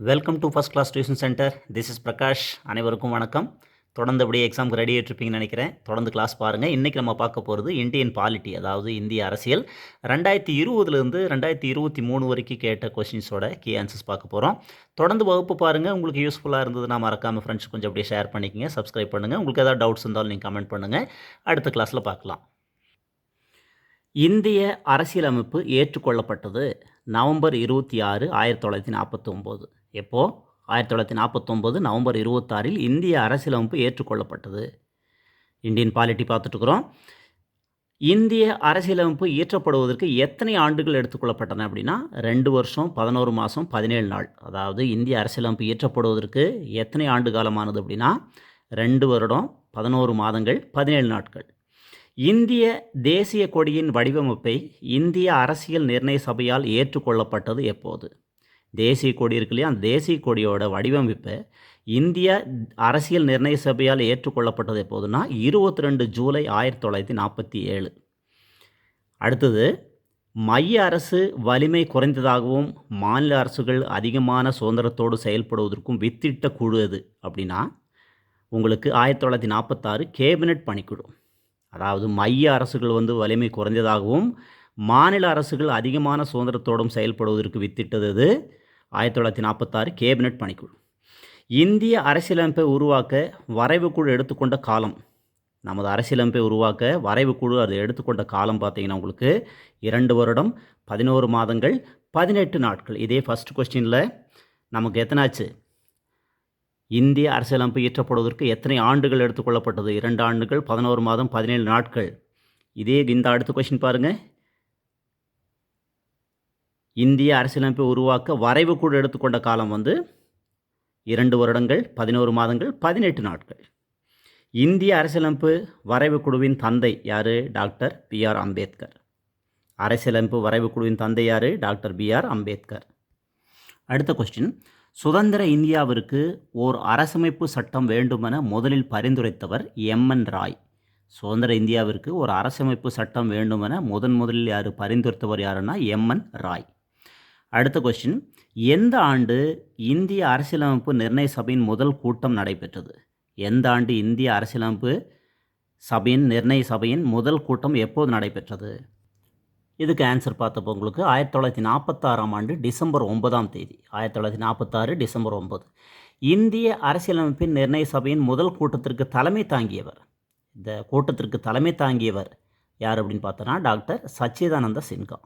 Welcome to first class tuition centre this is Prakash அனைவருக்கும் வணக்கம். தொடர்ந்து அப்படியே எக்ஸாமுக்கு ரெடி ஆகிட்ருப்பீங்கன்னு நினைக்கிறேன். தொடர்ந்து கிளாஸ் பாருங்கள் இன்றைக்கி நம்ம பார்க்க போகிறது இந்தியன் பாலிட்டி அதாவது இந்திய அரசியல். ரெண்டாயிரத்தி இருபதுலேருந்து ரெண்டாயிரத்தி இருபத்தி மூணு வரைக்கும் கேட்ட கொஷின்ஸோட கீ ஆன்சர்ஸ் பார்க்க போகிறோம் தொடர்ந்து வகுப்பு பாருங்கள் உங்களுக்கு யூஸ்ஃபுல்லாக இருந்ததுன்னா மறக்காமல் ஃப்ரெண்ட்ஸ் கொஞ்சம் அப்படியே ஷேர் பண்ணிக்கங்க சப்ஸ்கிரைப் பண்ணுங்கள் உங்களுக்கு ஏதாவது டவுட்ஸ் இருந்தாலும் நீங்கள் கமெண்ட் பண்ணுங்கள் அடுத்த கிளாஸில் பார்க்கலாம். இந்திய அரசியலமைப்பு ஏற்றுக்கொள்ளப்பட்டது நவம்பர் இருபத்தி ஆறு ஆயிரத்தி தொள்ளாயிரத்தி நாற்பத்தொம்போது. எப்போது ஆயிரத்தி தொள்ளாயிரத்தி நாற்பத்தொம்போது நவம்பர் இருபத்தாறில் இந்திய அரசியலமைப்பு ஏற்றுக்கொள்ளப்பட்டது. இந்தியன் பாலிட்டி பார்த்துட்ருக்குறோம் இந்திய அரசியலமைப்பு இயற்றப்படுவதற்கு எத்தனை ஆண்டுகள் எடுத்துக்கொள்ளப்பட்டன அப்படின்னா ரெண்டு வருஷம் பதினோரு மாதம் பதினேழு நாள். அதாவது இந்திய அரசியலமைப்பு இயற்றப்படுவதற்கு எத்தனை ஆண்டு காலமானது அப்படின்னா ரெண்டு வருடம் பதினோரு மாதங்கள் பதினேழு நாட்கள். இந்திய தேசிய கொடியின் வடிவமைப்பை இந்திய அரசியல் நிர்ணய சபையால் ஏற்றுக்கொள்ளப்பட்டது எப்போது? தேசிய கொடி இருக்கு இல்லையா? அந்த தேசிய கொடியோட வடிவமைப்பை இந்திய அரசியல் நிர்ணய சபையால் ஏற்றுக்கொள்ளப்பட்டது எப்போதுன்னா இருபத்தி ரெண்டு ஜூலை ஆயிரத்தி தொள்ளாயிரத்தி நாற்பத்தி ஏழு. அடுத்தது மைய அரசு வலிமை குறைந்ததாகவும் மாநில அரசுகள் அதிகமான சுதந்திரத்தோடு செயல்படுவதற்கும் வித்திட்ட குழு அது அப்படின்னா உங்களுக்கு ஆயிரத்தி தொள்ளாயிரத்தி நாற்பத்தாறு கேபினட் பணிக்குழு. அதாவது மைய அரசுகள் வந்து வலிமை குறைந்ததாகவும் மாநில அரசுகள் அதிகமான சுதந்திரத்தோடும் செயல்படுவதற்கு வித்திட்டது ஆயிரத்தி தொள்ளாயிரத்தி நாற்பத்தாறு கேபினட் பணிக்குழு. இந்திய அரசியலமைப்பை உருவாக்க வரைவு குழு எடுத்துக்கொண்ட காலம். நமது அரசியலமைப்பை உருவாக்க வரைவு குழு அது எடுத்துக்கொண்ட காலம் பார்த்தீங்கன்னா உங்களுக்கு இரண்டு வருடம் பதினோரு மாதங்கள் பதினெட்டு நாட்கள். இதே ஃபஸ்ட் கொஸ்டினில் நமக்கு எத்தனாச்சு? இந்திய அரசியலமைப்பு இயற்றப்படுவதற்கு எத்தனை ஆண்டுகள் எடுத்துக்கொள்ளப்பட்டது? இரண்டு ஆண்டுகள் பதினோரு மாதம் பதினேழு நாட்கள். இதே இந்த அடுத்த கொஷின் பாருங்கள் இந்திய அரசியலமைப்பை உருவாக்க வரைவு குழு எடுத்துக்கொண்ட காலம் வந்து இரண்டு வருடங்கள் பதினோரு மாதங்கள் பதினெட்டு நாட்கள். இந்திய அரசியலமைப்பு வரைவு குழுவின் தந்தை யார்? Doctor B R Ambedkar. அரசியலமைப்பு வரைவு குழுவின் தந்தை யார்? Doctor B R Ambedkar. அடுத்த கொஸ்டின் சுதந்திர இந்தியாவிற்கு ஓர் அரசமைப்பு சட்டம் வேண்டுமென முதலில் பரிந்துரைத்தவர் எம்என் ராய். சுதந்திர இந்தியாவிற்கு ஒரு அரசமைப்பு சட்டம் வேண்டுமென முதன் முதலில் யார் பரிந்துரைத்தவர் யாருன்னா எம்என் ராய். அடுத்த கொஸ்டின் எந்த ஆண்டு இந்திய அரசியலமைப்பு நிர்ணய சபையின் முதல் கூட்டம் நடைபெற்றது? எந்த ஆண்டு இந்திய அரசியலமைப்பு சபையின் நிர்ணய சபையின் முதல் கூட்டம் எப்போது நடைபெற்றது? இதுக்கு ஆன்சர் பார்த்தப்போ உங்களுக்கு ஆயிரத்தி தொள்ளாயிரத்தி நாற்பத்தாறாம் ஆண்டு டிசம்பர் ஒன்பதாம் தேதி. ஆயிரத்தி தொள்ளாயிரத்தி நாற்பத்தாறு டிசம்பர் ஒன்பது. இந்திய அரசியலமைப்பின் நிர்ணய சபையின் முதல் கூட்டத்திற்கு தலைமை தாங்கியவர். இந்த கூட்டத்திற்கு தலைமை தாங்கியவர் யார் அப்படின்னு பார்த்தோன்னா டாக்டர் சச்சிதானந்த சின்ஹா.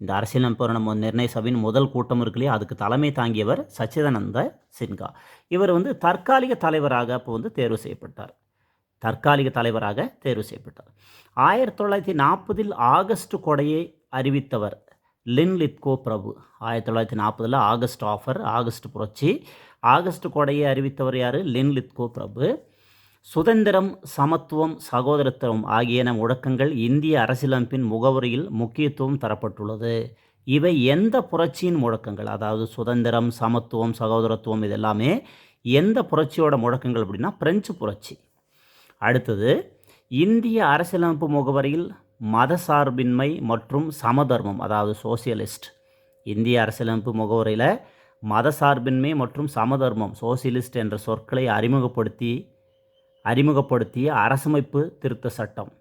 இந்த அரசியலமைப்பு நம்ம நிர்ணய சபையின் முதல் கூட்டம் இருக்கு இல்லையா? அதுக்கு தலைமை தாங்கியவர் சச்சிதானந்த சின்ஹா. இவர் வந்து தற்காலிக தலைவராக அப்போ வந்து தேர்வு செய்யப்பட்டார். தற்காலிக தலைவராக தேர்வு செய்யப்பட்டார். ஆயிரத்தி தொள்ளாயிரத்தி நாற்பதில் ஆகஸ்ட் கொடையை அறிவித்தவர் லின் லித்கோ பிரபு. ஆயிரத்தி தொள்ளாயிரத்தி நாற்பதில் ஆகஸ்ட் ஆஃபர் ஆகஸ்ட் புரட்சி. ஆகஸ்ட் கொடையை அறிவித்தவர் யார்? லின் லித்கோ பிரபு. சுதந்திரம் சமத்துவம் சகோதரத்துவம் ஆகியன முழக்கங்கள் இந்திய அரசியலமைப்பின் முகவரியில் முக்கியத்துவம் தரப்பட்டுள்ளது. இவை எந்த புரட்சியின் முழக்கங்கள்? அதாவது சுதந்திரம் சமத்துவம் சகோதரத்துவம் இதெல்லாமே எந்த புரட்சியோட முழக்கங்கள் அப்படின்னா பிரெஞ்சு புரட்சி. அடுத்தது இந்திய அரசியலமைப்பு முகவரியில் மதசார்பின்மை மற்றும் சமதர்மம் அதாவது சோசியலிஸ்ட். இந்திய அரசியலமைப்பு முகவரியில் மதசார்பின்மை மற்றும் சமதர்மம் சோசியலிஸ்ட் என்ற சொற்களை அறிமுகப்படுத்தி அறிமுகப்படுத்திய அரசமைப்பு திருத்த சட்டம்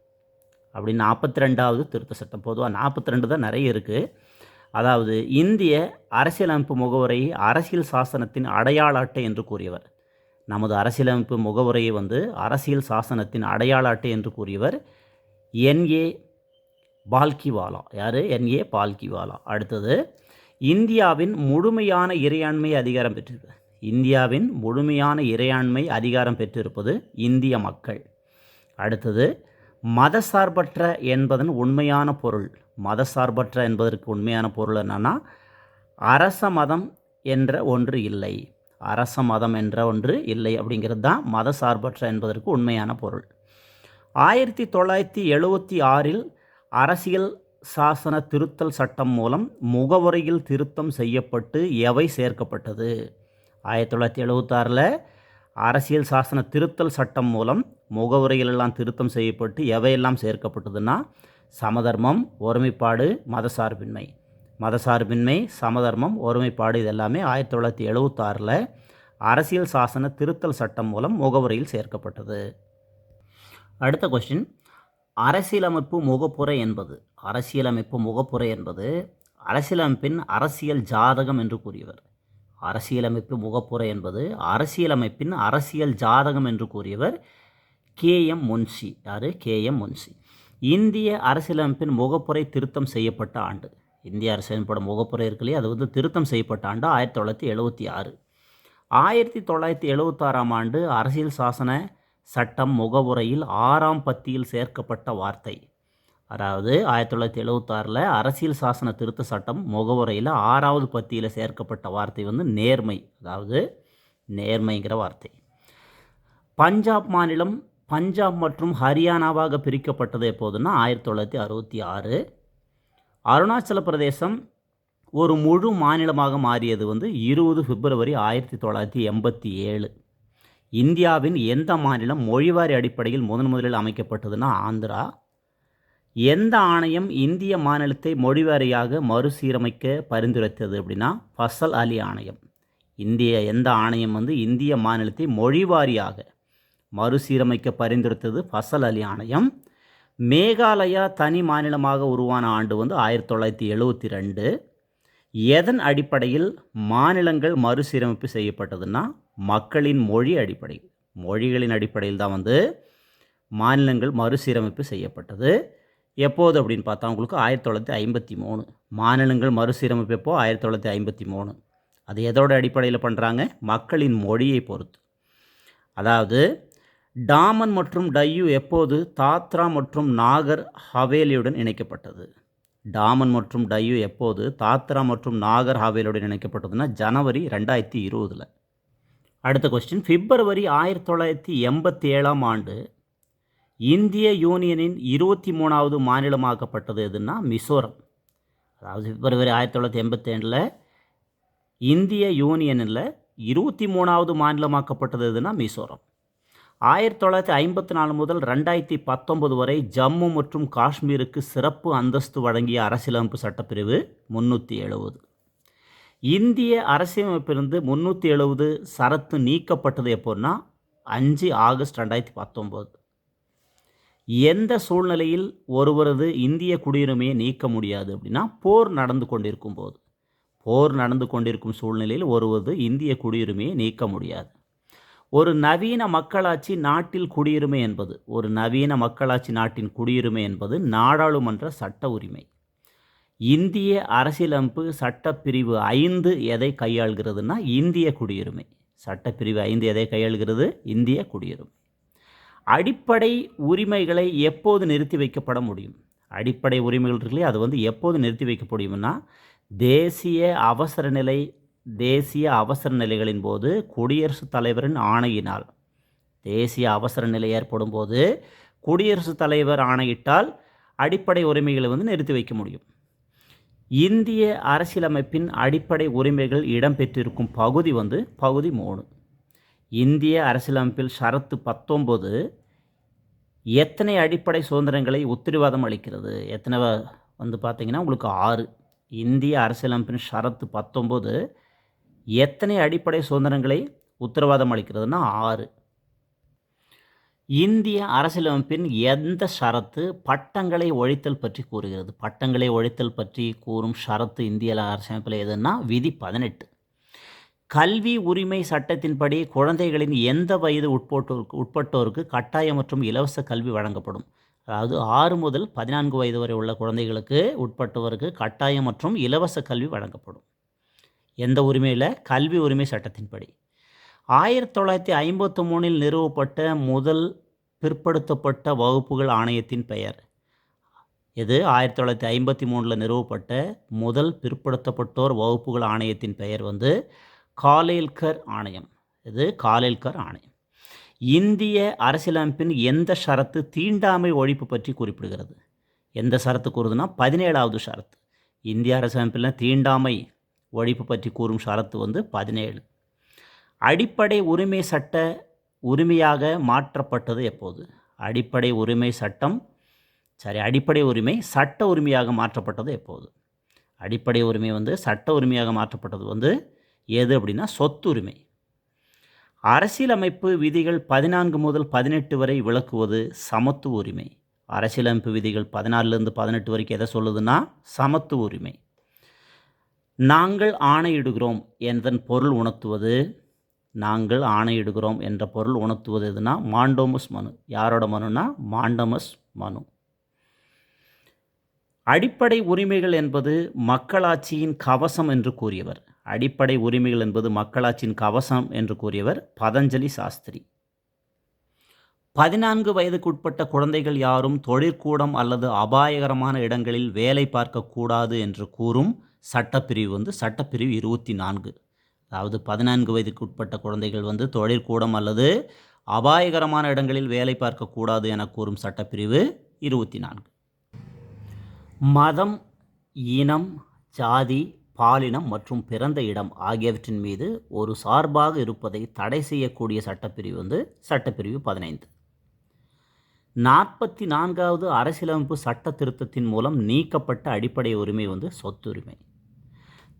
அப்படி நாற்பத்தி ரெண்டாவது திருத்த சட்டம். பொதுவாக நாற்பத்தி ரெண்டு தான் நிறைய இருக்குது அதாவது இந்திய அரசியலமைப்பு முகவரை அரசியல் சாசனத்தின் அடையாள அட்டை என்று கூறியவர். நமது அரசியலமைப்பு முகவரையை வந்து அரசியல் சாசனத்தின் அடையாள அட்டை என்று கூறியவர் என்ஏ பால்கிவாலா. யார்? என்ஏ பால்கிவாலா. அடுத்தது இந்தியாவின் முழுமையான இறையாண்மை அதிகாரம் பெற்றிருப்பது இந்தியாவின் முழுமையான இறையாண்மை அதிகாரம் பெற்றிருப்பது இந்திய மக்கள். அடுத்தது மதசார்பற்ற என்பதன் உண்மையான பொருள். மதசார்பற்ற என்பதற்கு உண்மையான பொருள் என்னென்னா அரச மதம் என்ற ஒன்று இல்லை. அரச மதம் என்ற ஒன்று இல்லை அப்படிங்கிறது தான் மத சார்பற்ற என்பதற்கு உண்மையான பொருள். ஆயிரத்தி தொள்ளாயிரத்தி எழுபத்தி ஆறில் அரசியல் சாசன திருத்தல் சட்டம் மூலம் முகவுரையில் திருத்தம் செய்யப்பட்டு எவை சேர்க்கப்பட்டது? ஆயிரத்தி தொள்ளாயிரத்தி எழுபத்தாறில் அரசியல் சாசன திருத்தல் சட்டம் மூலம் முகவுரைகளெல்லாம் திருத்தம் செய்யப்பட்டு எவையெல்லாம் சேர்க்கப்பட்டதுன்னா சமதர்மம் ஒருமைப்பாடு மதசார்பின்மை. மதசார்பின்மை சமதர்மம் ஒருமைப்பாடு இதெல்லாமே ஆயிரத்தி தொள்ளாயிரத்தி எழுபத்தாறில் அரசியல் சாசன திருத்தல் சட்டம் மூலம் முகவுரையில் சேர்க்கப்பட்டது. அடுத்த கொஸ்டின் அரசியலமைப்பு முகப்புரை என்பது. அரசியலமைப்பு முகப்புரை என்பது அரசியலமைப்பின் அரசியல் ஜாதகம் என்று கூறியவர். அரசியலமைப்பு முகப்புரை என்பது அரசியலமைப்பின் அரசியல் ஜாதகம் என்று கூறியவர் கே எம் முன்சி யார்? கே எம் முன்சி இந்திய அரசியலமைப்பின் முகப்புரை திருத்தம் செய்யப்பட்ட ஆண்டு. இந்திய அரசியலமைப்போட முகப்புரை இருக்கு அது வந்து திருத்தம் செய்யப்பட்ட ஆண்டு ஆயிரத்தி தொள்ளாயிரத்தி எழுபத்தி ஆறு. ஆயிரத்தி தொள்ளாயிரத்தி எழுபத்தாறாம் ஆண்டு அரசியல் சாசன சட்டம் முகவுரையில் ஆறாம் பத்தியில் சேர்க்கப்பட்ட வார்த்தை. அதாவது ஆயிரத்தி தொள்ளாயிரத்தி எழுபத்தாறில் அரசியல் சாசன திருத்த சட்டம் முகவுரையில் ஆறாவது பத்தியில் சேர்க்கப்பட்ட வார்த்தை வந்து நேர்மை அதாவது நேர்மைங்கிற வார்த்தை. பஞ்சாப் மாநிலம் பஞ்சாப் மற்றும் ஹரியானாவாக பிரிக்கப்பட்டது எப்போதுன்னா ஆயிரத்தி தொள்ளாயிரத்தி அறுபத்தி ஆறு. அருணாச்சல பிரதேசம் ஒரு முழு மாநிலமாக மாறியது வந்து இருபது பிப்ரவரி ஆயிரத்தி தொள்ளாயிரத்தி எண்பத்தி ஏழு. இந்தியாவின் எந்த மாநிலம் மொழிவாரி அடிப்படையில் முதன் முதலில் அமைக்கப்பட்டதுன்னா ஆந்திரா எந்த ஆணையம் இந்திய மாநிலத்தை மொழிவாரியாக மறுசீரமைக்க பரிந்துரைத்தது அப்படின்னா ஃபசல் அலி ஆணையம். இந்திய எந்த ஆணையம் வந்து இந்திய மாநிலத்தை மொழிவாரியாக மறுசீரமைக்க பரிந்துரைத்தது ஃபசல் அலி ஆணையம். மேகாலயா தனி மாநிலமாக உருவான ஆண்டு வந்து ஆயிரத்தி தொள்ளாயிரத்தி எழுபத்தி ரெண்டு. எதன் அடிப்படையில் மாநிலங்கள் மறுசீரமைப்பு செய்யப்பட்டதுன்னா மக்களின் மொழி அடிப்படையில் மொழிகளின் அடிப்படையில் தான் வந்து மாநிலங்கள் மறுசீரமைப்பு செய்யப்பட்டது. எப்போது அப்படின்னு பார்த்தா உங்களுக்கு ஆயிரத்தி தொள்ளாயிரத்தி ஐம்பத்தி மூணு. மாநிலங்கள் மறுசீரமைப்பு எப்போ ஆயிரத்தி தொள்ளாயிரத்தி ஐம்பத்தி மூணு. அது எதோட அடிப்படையில் பண்ணுறாங்க மக்களின் மொழியை பொறுத்து. அதாவது டாமன் மற்றும் டையூ எப்போது தாத்ரா மற்றும் நாகர் ஹவேலியுடன் இணைக்கப்பட்டது? டாமன் மற்றும் டையூ எப்போது தாத்ரா மற்றும் நாகர் ஹவேலியுடன் இணைக்கப்பட்டதுன்னா ஜனவரி ரெண்டாயிரத்தி இருபதில். அடுத்த கொஸ்டின் பிப்ரவரி ஆயிரத்தி தொள்ளாயிரத்தி எண்பத்தி ஏழாம் ஆண்டு இந்திய யூனியனின் இருபத்தி மூணாவது மாநிலமாக்கப்பட்டது எதுன்னா மிசோரம். அதாவது பிப்ரவரி ஆயிரத்தி தொள்ளாயிரத்தி எண்பத்தேழில் இந்திய யூனியனில் இருபத்தி மூணாவது மாநிலமாக்கப்பட்டது எதுனா மிசோரம். ஆயிரத்தி தொள்ளாயிரத்தி ஐம்பத்தி நாலு முதல் ரெண்டாயிரத்தி பத்தொன்பது வரை ஜம்மு மற்றும் காஷ்மீருக்கு சிறப்பு அந்தஸ்து வழங்கிய அரசியலமைப்பு சட்டப்பிரிவு முந்நூற்றி எழுபது. இந்திய அரசியலமைப்பிலிருந்து முந்நூற்றி எழுபது சரத்து நீக்கப்பட்டது எப்போன்னா அஞ்சு ஆகஸ்ட் ரெண்டாயிரத்தி பத்தொம்போது எந்த சூழ்நிலையில் ஒருவரது இந்திய குடியுரிமையை நீக்க முடியாது அப்படின்னா போர் நடந்து கொண்டிருக்கும் போது போர் நடந்து கொண்டிருக்கும் சூழ்நிலையில் ஒருவரது இந்திய குடியுரிமையை நீக்க முடியாது. ஒரு நவீன மக்களாட்சி நாட்டில் குடியுரிமை என்பது ஒரு நவீன மக்களாட்சி நாட்டின் குடியுரிமை என்பது நாடாளுமன்ற சட்ட உரிமை. இந்திய அரசியலமைப்பு சட்டப்பிரிவு ஐந்து எதை கையாள்கிறதுனா இந்திய குடியுரிமை. சட்டப்பிரிவு ஐந்து எதை கையாள்கிறது? இந்திய குடியுரிமை. அடிப்படை உரிமைகளை எப்போது நிறுத்தி வைக்கப்பட முடியும்? அடிப்படை உரிமைகள் இருக்குல்லையே அது வந்து எப்போது நிறுத்தி வைக்க முடியும்னா தேசிய அவசர நிலை தேசிய அவசர நிலைகளின் போது குடியரசுத் தலைவரின் ஆணையினால் தேசிய அவசர நிலை ஏற்படும் போது குடியரசுத் தலைவர் ஆணையிட்டால் அடிப்படை உரிமைகளை வந்து நிறுத்தி வைக்க முடியும். இந்திய அரசியலமைப்பின் அடிப்படை உரிமைகள் இடம்பெற்றிருக்கும் பகுதி வந்து பகுதி மூணு. இந்திய அரசியலமைப்பில் ஷரத்து பத்தொம்போது எத்தனை அடிப்படை சுதந்திரங்களை உத்தரவாதம் அளிக்கிறது? எத்தனை வந்து பார்த்தீங்கன்னா உங்களுக்கு ஆறு. இந்திய அரசியலமைப்பின் ஷரத்து பத்தொம்போது. எத்தனை அடிப்படை சுதந்திரங்களை உத்தரவாதம் அளிக்கிறதுனா ஆறு. இந்திய அரசியலமைப்பின் எந்த ஷரத்து பட்டங்களை ஒழித்தல் பற்றி கூறுகிறது? பட்டங்களை ஒழித்தல் பற்றி கூறும் ஷரத்து இந்திய அரசியலமைப்பில் எதுன்னா விதி பதினெட்டு. கல்வி உரிமை சட்டத்தின்படி குழந்தைகளின் எந்த வயது உட்பட்டோருக்கு உட்பட்டோருக்கு கட்டாய மற்றும் இலவச கல்வி வழங்கப்படும். அதாவது ஆறு முதல் பதினான்கு வயது வரை உள்ள குழந்தைகளுக்கு உட்பட்டவருக்கு கட்டாயம் மற்றும் இலவச கல்வி வழங்கப்படும். எந்த உரிமையில் கல்வி உரிமை சட்டத்தின்படி. ஆயிரத்தி தொள்ளாயிரத்தி ஐம்பத்தி மூணில் நிறுவப்பட்ட முதல் பிற்படுத்தப்பட்ட வகுப்புகள் ஆணையத்தின் பெயர். இது ஆயிரத்தி தொள்ளாயிரத்தி ஐம்பத்தி மூணில் நிறுவப்பட்ட முதல் பிற்படுத்தப்பட்டோர் வகுப்புகள் ஆணையத்தின் பெயர் வந்து காலேல்கர் ஆணையம். இது காலேல்கர் ஆணையம். இந்திய அரசியலமைப்பின் எந்த ஷரத்து தீண்டாமை ஒழிப்பு பற்றி குறிப்பிடுகிறது? எந்த ஷரத்து கூறுதுன்னா பதினேழாவது ஷரத்து. இந்திய அரசியலமைப்பில் தீண்டாமை ஒழிப்பு பற்றி கூறும் ஷரத்து வந்து பதினேழு. அடிப்படை உரிமை சட்ட உரிமையாக மாற்றப்பட்டது எப்போது? அடிப்படை உரிமை சட்டம் சரி அடிப்படை உரிமை சட்ட உரிமையாக மாற்றப்பட்டது எப்போது? அடிப்படை உரிமை வந்து சட்ட உரிமையாக மாற்றப்பட்டது வந்து எது அப்படின்னா சொத்துரிமை. அரசியலமைப்பு விதிகள் பதினான்கு முதல் பதினெட்டு வரை விளக்குவது சமத்துவ உரிமை. அரசியலமைப்பு விதிகள் பதினாலிருந்து பதினெட்டு வரைக்கும் எதை சொல்லுதுன்னா சமத்துவ உரிமை. நாங்கள் ஆணையிடுகிறோம் என்றன் பொருள் உணர்த்துவது நாங்கள் ஆணையிடுகிறோம் என்ற பொருள் உணர்த்துவது எதுனா மாண்டோமஸ் மனு. யாரோட மனுனா மாண்டமஸ் மனு. அடிப்படை உரிமைகள் என்பது மக்களாட்சியின் கவசம் என்று கூறியவர். அடிப்படை உரிமைகள் என்பது மக்களாட்சியின் கவசம் என்று கூறியவர் பதஞ்சலி சாஸ்திரி. பதினான்கு வயதுக்குட்பட்ட குழந்தைகள் யாரும் தொழிற்கூடம் அல்லது அபாயகரமான இடங்களில் வேலை பார்க்கக்கூடாது என்று கூறும் சட்டப்பிரிவு வந்து சட்டப்பிரிவு இருபத்தி நான்கு அதாவது பதினான்கு வயதுக்குட்பட்ட குழந்தைகள் வந்து தொழிற்கூடம் அல்லது அபாயகரமான இடங்களில் வேலை பார்க்கக்கூடாது என கூறும் சட்டப்பிரிவு இருபத்தி நான்கு மதம் இனம் ஜாதி பாலினம் மற்றும் பிறந்த இடம் ஆகியவற்றின் மீது ஒரு சார்பாக இருப்பதை தடை செய்யக்கூடிய சட்டப்பிரிவு வந்து சட்டப்பிரிவு பதினைந்து. நாற்பத்தி நான்காவது அரசியலமைப்பு சட்ட திருத்தத்தின் மூலம் நீக்கப்பட்ட அடிப்படை உரிமை வந்து சொத்துரிமை.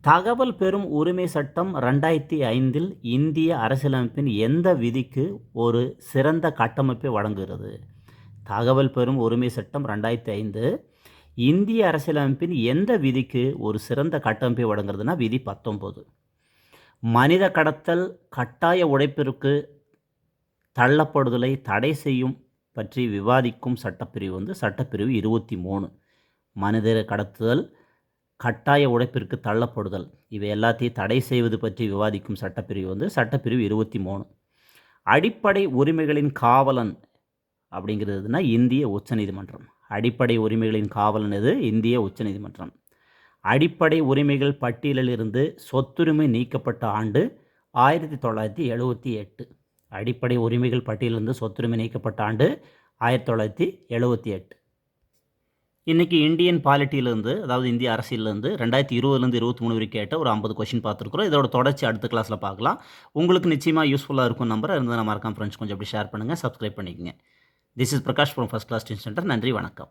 தகவல் பெறும் உரிமை சட்டம் ரெண்டாயிரத்தி ஐந்தில் இந்திய அரசியலமைப்பின் எந்த விதிக்கு ஒரு சிறந்த கட்டமைப்பை வழங்குகிறது? தகவல் பெறும் உரிமை சட்டம் ரெண்டாயிரத்தி ஐந்து இந்திய அரசியலமைப்பின் எந்த விதிக்கு ஒரு சிறந்த கட்டமைப்பை வழங்குறதுனா விதி பத்தொம்போது. மனித கடத்தல் கட்டாய உழைப்பிற்கு தள்ளப்படுதலை தடை செய்யும் பற்றி விவாதிக்கும் சட்டப்பிரிவு வந்து சட்டப்பிரிவு இருபத்தி மூணு மனித கடத்துதல் கட்டாய உழைப்பிற்கு தள்ளப்படுதல் இவை எல்லாத்தையும் தடை செய்வது பற்றி விவாதிக்கும் சட்டப்பிரிவு வந்து சட்டப்பிரிவு இருபத்தி மூணு அடிப்படை உரிமைகளின் காவலன் அப்படிங்கிறதுனா இந்திய உச்சநீதிமன்றம். அடிப்படை உரிமைகளின் காவலன் எது? இந்திய உச்சநீதிமன்றம். அடிப்படை உரிமைகள் பட்டியலிலிருந்து சொத்துரிமை நீக்கப்பட்ட ஆண்டு ஆயிரத்தி தொள்ளாயிரத்தி எழுபத்தி எட்டு. அடிப்படை உரிமைகள் பட்டியலிருந்து சொத்துரிமை நீக்கப்பட்ட ஆண்டு ஆயிரத்தி தொள்ளாயிரத்தி எழுபத்தி எட்டு. இன்றைக்கி இந்தியன் பாலிட்டியிலேருந்து அதாவது இந்திய அரசியலேருந்து ரெண்டாயிரத்தி இருபதுலேருந்து இருபத்தி மூணு வரைக்கும் கேட்ட ஒரு ஐம்பது கொஷின் பார்த்துருக்குறோம். இதோட தொடர்ச்சி அடுத்த கிளாஸில் பார்க்கலாம். உங்களுக்கு நிச்சயமாக யூஸ்ஃபுல்லாக இருக்கும் நம்பர் இருந்தால் மறக்காம ஃப்ரெண்ட்ஸ் கொஞ்சம் அப்படி ஷேர் பண்ணுங்கள் சப்ஸ்கிரைப் பண்ணிக்கங்க. This is Prakash from first class centre நன்றி வணக்கம்.